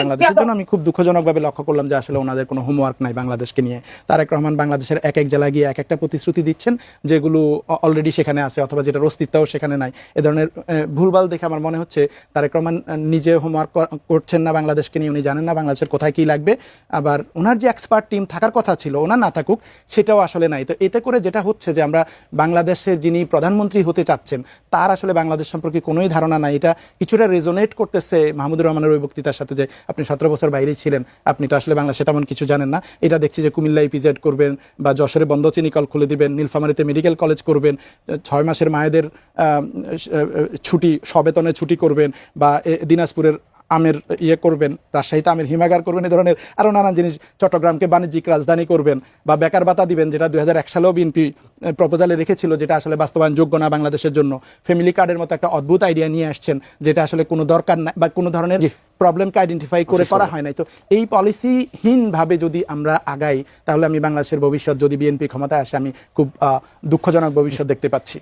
বাংলাদেশের জন্য আমি খুব দুঃখজনকভাবে লক্ষ্য করলাম যে আসলে ওনাদের কোনো হোমওয়ার্ক নাই বাংলাদেশকে নিয়ে। তারেক রহমান বাংলাদেশের এক এক জেলায় গিয়ে এক একটা প্রতিশ্রুতি দিচ্ছেন যেগুলো অলরেডি সেখানে আছে অথবা যেটার অস্তিত্বও সেখানে নাই। এ ধরনের ভুলভাল দেখে আমার মনে হচ্ছে তারেক রহমান নিজে হোমওয়ার্ক করছেন না বাংলাদেশকে নিয়ে উনি জানেন না বাংলাদেশের কোথায় কি লাগবে। আবার ওনার যে এক্সপার্ট টিম থাকার কথা ছিল ওনার না থাকুক সেটাও আসলে নাই। তো এতে করে যেটা হচ্ছে যে আমরা বাংলাদেশের যিনি প্রধানমন্ত্রী হতে চাচ্ছেন তার আসলে বাংলাদেশ সম্পর্কে কোনোই ধারণা নাই। এটা কিছুটা রেজোনেট করতেছে মাহমুদুর রহমানের ওই বক্তৃতার সাথে যে আপনি সতেরো বছর বাইরেই ছিলেন, আপনি তো আসলে বাংলাদেশে তেমন কিছু জানেন না। এটা দেখছি যে কুমিল্লা ইপিজেড করবেন বা যশোরে বন্ধ চিনিকল খুলে দিবেন, নীলফামারিতে মেডিকেল কলেজ করবেন, ছয় মাসের মায়েদের ছুটি সবেতনে ছুটি করবেন বা দিনাজপুরের আমের ইয়ে করবেন রাজশাহীতে আমের হিমাগার করবেন এই ধরনের আরও নানান জিনিস চট্টগ্রামকে বাণিজ্যিক রাজধানী করবেন বা বেকার ভাতা দিবেন যেটা দুই হাজার এক সালেও বিএনপি প্রপোজালে রেখেছিল যেটা আসলে বাস্তবায়নযোগ্য না বাংলাদেশের জন্য। ফ্যামিলি কার্ডের মতো একটা অদ্ভুত আইডিয়া নিয়ে আসছেন যেটা আসলে কোনো দরকার নাই বা কোনো ধরনের প্রবলেমকে আইডেন্টিফাই করে করা হয় নাই। তো এই পলিসিহীনভাবে যদি আমরা আগাই তাহলে আমি বাংলাদেশের ভবিষ্যৎ যদি বিএনপি ক্ষমতায় আসে আমি খুব দুঃখজনক ভবিষ্যৎ দেখতে পাচ্ছি।